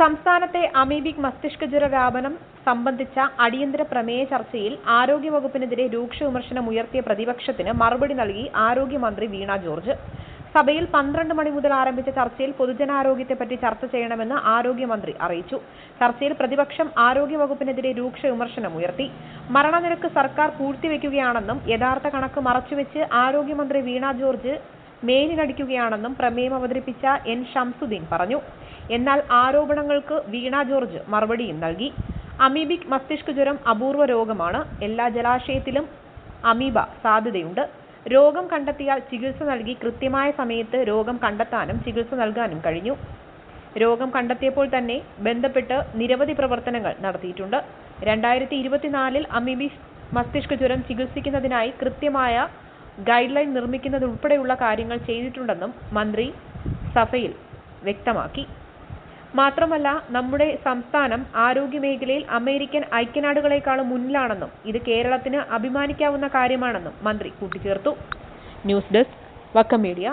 സംസ്ഥാനത്തെ അമീബിക് മസ്തിഷ്ക ജ്വര വ്യാപനം സംബന്ധിച്ച അടിയന്തര പ്രമേയ ചർച്ചയിൽ ആരോഗ്യവകുപ്പിനെതിരെ രൂക്ഷ വിമർശനം ഉയർത്തിയ പ്രതിപക്ഷത്തിന് മറുപടി നൽകി ആരോഗ്യമന്ത്രി വീണ ജോർജ്. സഭയിൽ പന്ത്രണ്ട് മണി മുതൽ ആരംഭിച്ച ചർച്ചയിൽ പൊതുജനാരോഗ്യത്തെപ്പറ്റി ചർച്ച ചെയ്യണമെന്ന് ആരോഗ്യമന്ത്രി അറിയിച്ചു. ചർച്ചയിൽ പ്രതിപക്ഷം ആരോഗ്യവകുപ്പിനെതിരെ രൂക്ഷ വിമർശനം ഉയർത്തി. മരണനിരക്ക് സർക്കാർ പൂഴ്ത്തിവെക്കുകയാണെന്നും യഥാർത്ഥ കണക്ക് മറച്ചുവെച്ച് ആരോഗ്യമന്ത്രി വീണ ജോർജ് മേലിനടിക്കുകയാണെന്നും പ്രമേയം അവതരിപ്പിച്ച എൻ ഷംസുദ്ദീൻ പറഞ്ഞു. എന്നാൽ ആരോപണങ്ങൾക്ക് വീണ ജോർജ് മറുപടിയും നൽകി. അമീബിക് മസ്തിഷ്ക ജ്വരം അപൂർവ രോഗമാണ്. എല്ലാ ജലാശയത്തിലും അമീബ സാധ്യതയുണ്ട്. രോഗം കണ്ടെത്തിയാൽ ചികിത്സ നൽകി കൃത്യമായ സമയത്ത് രോഗം കണ്ടെത്താനും ചികിത്സ നൽകാനും കഴിഞ്ഞു. രോഗം കണ്ടെത്തിയപ്പോൾ തന്നെ ബന്ധപ്പെട്ട് നിരവധി പ്രവർത്തനങ്ങൾ നടത്തിയിട്ടുണ്ട്. രണ്ടായിരത്തി ഇരുപത്തിനാലിൽ അമിബി മസ്തിഷ്ക ജ്വരം ചികിത്സിക്കുന്നതിനായി കൃത്യമായ ഗൈഡ് ലൈൻ നിർമ്മിക്കുന്നതുൾപ്പെടെയുള്ള കാര്യങ്ങൾ ചെയ്തിട്ടുണ്ടെന്നും മന്ത്രി സഭയിൽ വ്യക്തമാക്കി. മാത്രമല്ല നമ്മുടെ സംസ്ഥാനം ആരോഗ്യ മേഖലയിൽ അമേരിക്കൻ ഐക്യനാടുകളെക്കാളും മുന്നിലാണെന്നും ഇത് കേരളത്തിന് അഭിമാനിക്കാവുന്ന കാര്യമാണെന്നും മന്ത്രി കൂട്ടിച്ചേർത്തു. News desk Vakkom media.